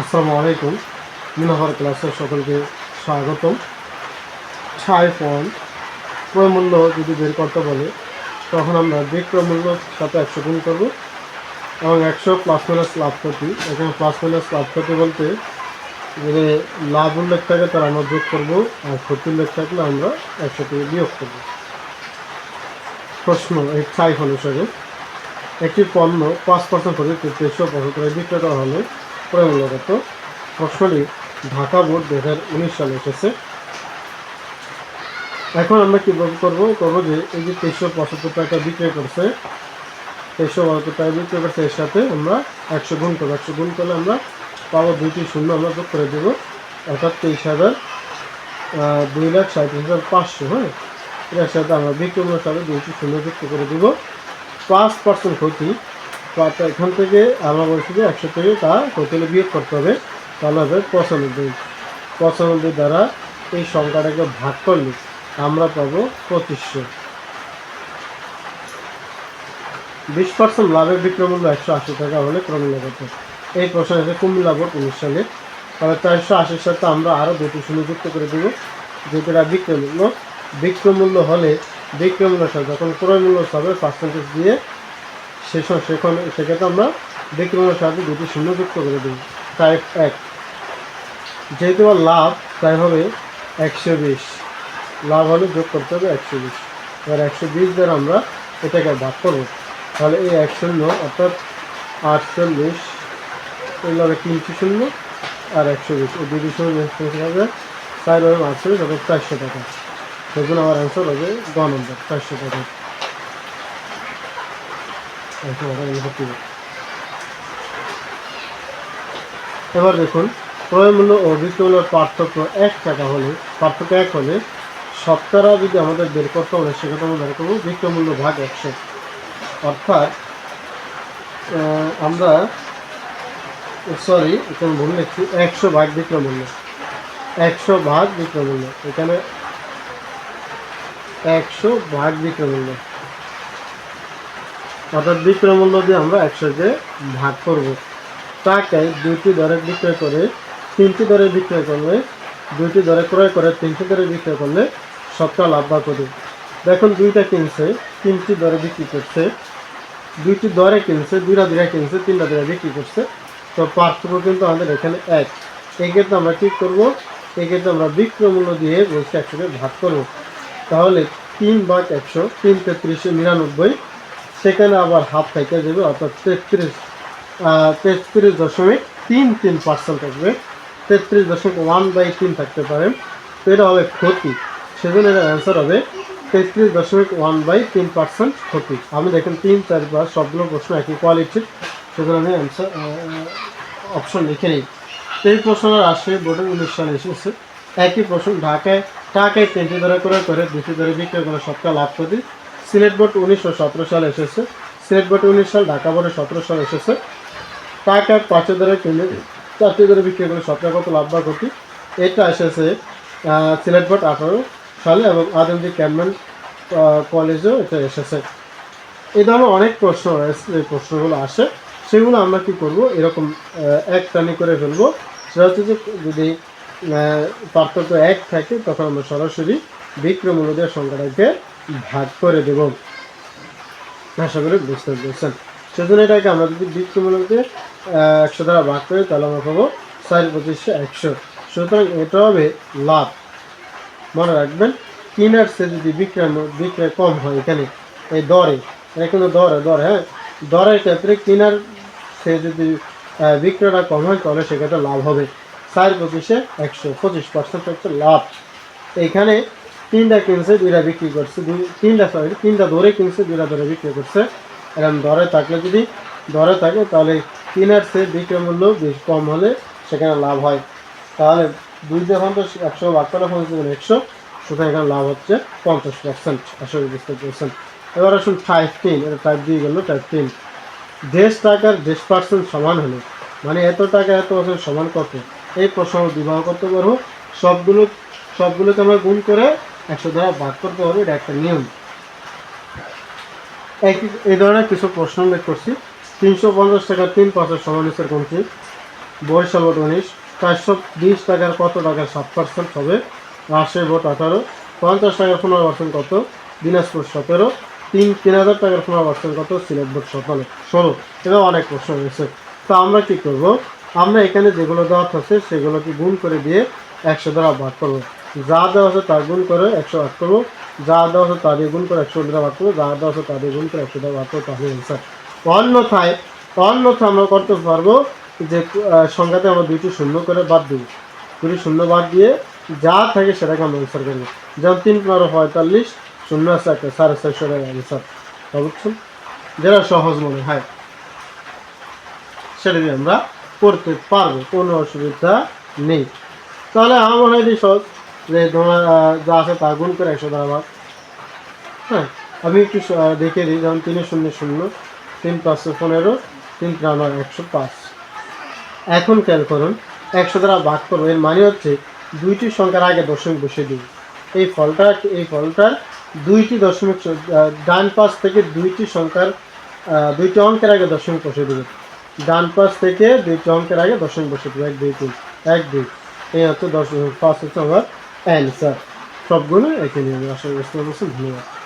আসসালামু আলাইকুম। মিনাফার ক্লাসে সকলকে স্বাগতম। ছাই ফোন, ক্রয়মূল্য যদি বের করতে বলে, তখন আমরা বিক্রয় মূল্য সাথে একশো গুণ করব এবং একশো প্লাস মাইনাস লাভ ক্ষতি এখানে প্লাস মাইনাস লাভ ক্ষতি বলতে যে লাভ উল্লেখ থাকে তার আমরা যোগ করব আর ক্ষতি উল্লেখ থাকলে আমরা একশো থেকে বিয়োগ করব। প্রশ্ন, এই ছাই হিসাবে একটি পণ্য পাঁচ পার্সেন্ট করে তেইশশো পঁচাত্তর বিক্রয় করা হলে মূল্যগত প্রশ্নটি ঢাকা বোর্ড দু হাজার উনিশ সালে এসেছে। এখন আমরা কীভাবে করব? করব যে এই যে তেইশশো পঁচাত্তর টাকা বিক্রয় করছে, তেইশশো পঁচাত্তর টাকা বিক্রয় করছে, এর সাথে আমরা একশো গুণ করব। একশো গুণ করলে আমরা পাবো দুইটি শূন্য, আমরা যোগ করে দেবো। অর্থাৎ তেইশ হাজার দুই লাখ সাঁত্রিশ হাজার পাঁচশো হ্যাঁ? এটার সাথে আমরা বিক্রয় সাথে দুইটি শূন্য যুক্ত করে দেবো। পাঁচ পার্সেন্ট ক্ষতি পাঁচ এখান থেকে আমরা বলছি যে একশো থেকে তা ক্ষতি বিয়োগ করতে হবে। তাহলে হবে পঁচানব্বই। পঁচানব্বই দ্বারা এই সংখ্যাটাকে ভাগ করলে আমরা পাবো পঁচিশশো। বিশ পার্সেন্ট লাভের বিক্রয় মূল্য একশো আশি টাকা হলে ক্রমূল্য কত এই প্রশ্ন এসে কুমিল্লা বোর্ড উনিশ সালে। তাহলে চারশো আশির সাথে আমরা আরও দুটি শূন্য যুক্ত করে দেবো। যেটা বিক্রয় মূল্য বিক্রয় মূল্য হলে বিক্রয় মূল্যের সাথে যখন ক্রয় মূল্য হবে পার্সেন্টেজ দিয়ে সেখানে সেক্ষেত্রে আমরা মূল্যের সাথে দুটি শূন্য যুক্ত করে দেবো টাইপ এক। যেহেতু আমার লাভ, তাই হবে একশো বিশ। লাভ হলে যোগ করতে হবে একশো বিশ। এবার একশো বিশ দ্বারা আমরা এটাকে ভাগ করব। তাহলে এই এক শূন্য অর্থাৎ আটচল্লিশ এগুলো হবে তিনশো শূন্য আর একশো বিশ। এই দুটি শূন্য হবে। চার হবে আটচল্লিশ, অর্থাৎ চারশো টাকা। সেজন্য আমার অ্যান্সার হবে গ নম্বর, চারশো টাকা একশো টাকা এই হতে হবে। এবার দেখুন, ক্রয় মূল্য ও বিক্রয় মূল্যের পার্থক্য এক টাকা হলে, পার্থক্য এক হলে শতকরা যদি আমাদের বের করতে হলে সেক্ষেত্রে আমরা বের করব বিক্রয় মূল্য ভাগ একশো। অর্থাৎ আমরা সরি, এখানে ভুল লিখছি, একশো ভাগ বিক্রয় মূল্য একশো ভাগ বিক্রয় মূল্য এখানে একশো ভাগ বিক্রয় মূল্য অর্থাৎ বিক্রয় মূল্য দিয়ে আমরা একশোকে ভাগ করব। টাকায় দুইটি দরে বিক্রয় করে তিনটি দরে বিক্রয় করলে, দুইটি দরে ক্রয় করে তিনটি দরে বিক্রয় করলে সবটা লাভ বা করি দেখুন দুইটা কিনছে, তিনটি দরে বিক্রি করছে। দুইটি দরে কিনছে, দুইটা দুইটা কিনছে, তিনটা দরে বিক্রি করছে। তো পার্থক্য কিন্তু আমাদের এখানে এক। এক্ষেত্রে আমরা কী করব? এক্ষেত্রে আমরা বিক্রয় মূল্য দিয়ে বলছি একশোকে ভাগ করব। তাহলে তিন ভাগ একশো তিন তেত্রিশে নিরানব্বই সেখানে আবার হাফ থেকে যাবে, অর্থাৎ তেত্রিশ তেত্রিশ দশমিক তিন তিন পার্সেন্ট থাকবে। তেত্রিশ দশমিক ওয়ান বাই তিন থাকতে পারে। তো এটা হবে ক্ষতি। সেজন্য এটার অ্যান্সার হবে তেত্রিশ দশমিক ওয়ান বাই তিন পার্সেন্ট ক্ষতি। আমি দেখেন তিন, চার, পাঁচ সবগুলো প্রশ্ন একই কোয়ালিটির সেজন্য আমি অ্যান্সার অপশন লিখে নিই। এই প্রশ্নটা রাজশাহী বোর্ডে উনিশ সালে এসেছে। একই প্রশ্ন, ঢাকায় টাকায় তিনটি ধরে করে করে, দুটি ধরে বিক্রয় করে সবটা লাভ ক্ষতি সিলেট বোর্ড উনিশশো সতেরো সালে এসেছে। সিলেট বোর্ড উনিশ সাল, ঢাকা বোর্ডে সতেরো সাল এসেছে। টাকা পাঁচে ধরে কিনে চারটে ধরে বিক্রি করে সবটা কত লাভ বা ক্ষতি? এটা এসেছে সিলেট বোর্ড আঠারো সালে এবং আদমজি ক্যাম্পমেন্ট কলেজেও এটা এসেছে। এই ধরনের অনেক প্রশ্ন রয়েছে, এই প্রশ্নগুলো আসে। সেগুলো আমরা কি করব? এরকম এক টানি করে ফেলব। সেটা হচ্ছে যে যদি পার্থক্য এক থাকে, তখন আমরা সরাসরি বিক্রয় মূল্য দেওয়ার সংখ্যাটাকে ভাগ করে দেব। আশা করি বুঝতে পেরেছেন। সেজন্য এটাকে আমরা যদি বিক্রয় মূল্যকে একশো দ্বারা ভাগ করি, তাহলে আমরা পাবো চার পঁচিশশো একশো। সুতরাং এটা হবে লাভ। মনে রাখবেন কিনার সে যদি বিক্রয় বিক্রয় কম হয় এখানে, এই দরে, এটা কিন্তু দরে, দর হ্যাঁ? দরের ক্ষেত্রে কিনার সে যদি বিক্রয়টা কম হয়, তাহলে সেক্ষেত্রে লাভ হবে। চার পঁচিশে একশো, পঁচিশ পার্সেন্ট হচ্ছে লাভ। এইখানে তিনটা কিনছে, দুইটা বিক্রি করছে। দুই, তিনটা সরি তিনটা ধরে কিনছে, দুইটা ধরে বিক্রি করছে। এরকম দরে থাকলে যদি দরে থাকে, তাহলে কিনার সে বিক্রয় মূল্য বেশ কম হলে সেখানে লাভ হয়। তাহলে দুই যখন তো একশো করলে পঞ্চাশ একশো, সুতরাং এখানে লাভ হচ্ছে পঞ্চাশ পার্সেন্ট আসলে বুঝতে পেরেছেন। এবার আসুন টাইপ তিন, এটা টাইপ দিয়ে গেল টাইপ তিন। দেশ টাকার দেশ পার্সেন্ট সমান হলে মানে এত টাকা, এত বছর সমান কত এই প্রশ্ন বিবাহ করতে পারব? সবগুলো, সবগুলোকে আমরা গুণ করে একশো দ্বারা ভাগ করতে পারব এটা একটা নিয়ম। একই এই ধরনের কিছু প্রশ্ন উল্লেখ করছি। তিনশো পঞ্চাশ টাকার তিন পাঁচের সমান নিচের কোনটি বরিশাল ভোট উনিশ। চারশো বিশ টাকার কত টাকার সাত পার্সেন্ট হবে? রাজশাহী ভোট আঠারো। পঞ্চাশ টাকার পনেরো পার্সেন্ট কত? দিনাজপুর সতেরো। তিন তিন হাজার টাকার পনেরো পার্সেন্ট কত? সিলেট ভোট সতেরো। ষোলো। এটা অনেক প্রশ্ন রয়েছে। তো আমরা কি করব? আমরা এখানে যেগুলো দেওয়া থাকছে সেগুলোকে গুণ করে দিয়ে একশো দ্বারা ভাগ করব। যা দেওয়া আছে তার গুণ করে একশো ভাগ করব। যা দেওয়া আছে তা দিয়ে গুণ করে একশো দ্বারা ভাগ করব। যা দেওয়া আছে তা দিয়ে গুণ করে একশো দ্বারা ভাগ করব তাহলে অ্যান্সার অন্যথায় অন্যথায় আমরা করতে পারব যে সংখ্যাতে আমরা দুইটি শূন্য করে বাদ দিব। দুটি শূন্য বাদ দিয়ে যা থাকে সেটাকে আমরা অ্যান্সার করব। যেমন তিন পনেরো পঁয়তাল্লিশ, শূন্য আছে একটা সাড়ে ছয়শো টাকা অ্যান্সার বুঝছেন যেটা সহজ মনে হয়। সেটা দিয়ে আমরা করতে পারব। কোনো অসুবিধা নেই। তাহলে আমার মনে হয় সহজ। যে আহ, যা আছে তা গুণ করে একশো দ্বারা হ্যাঁ আমি একটু দেখে দিই যেমন তিনে শূন্য শূন্য তিন পাঁচশো পনেরো তিন তিন একশো পাঁচ। এখন খেয়াল করুন একশো দ্বারা ভাগ করব এর মানে হচ্ছে দুইটি সংখ্যার আগে দশমিক বসিয়ে দিই। এই ফলটা এই ফলটার দুইটি দশমিক ডান পাশ থেকে দুইটি সংখ্যার দুইটি অঙ্কের আগে দশমিক বসিয়ে দেবে। ডান পাশ থেকে দুইটি অঙ্কের আগে দশমিক বসিয়ে দেবে এক দুই তিন এক দুই। এই হচ্ছে দশ পাঁচ হচ্ছে আমার অ্যান্সার সবগুলো এখানে আমি আশা করছি ধন্যবাদ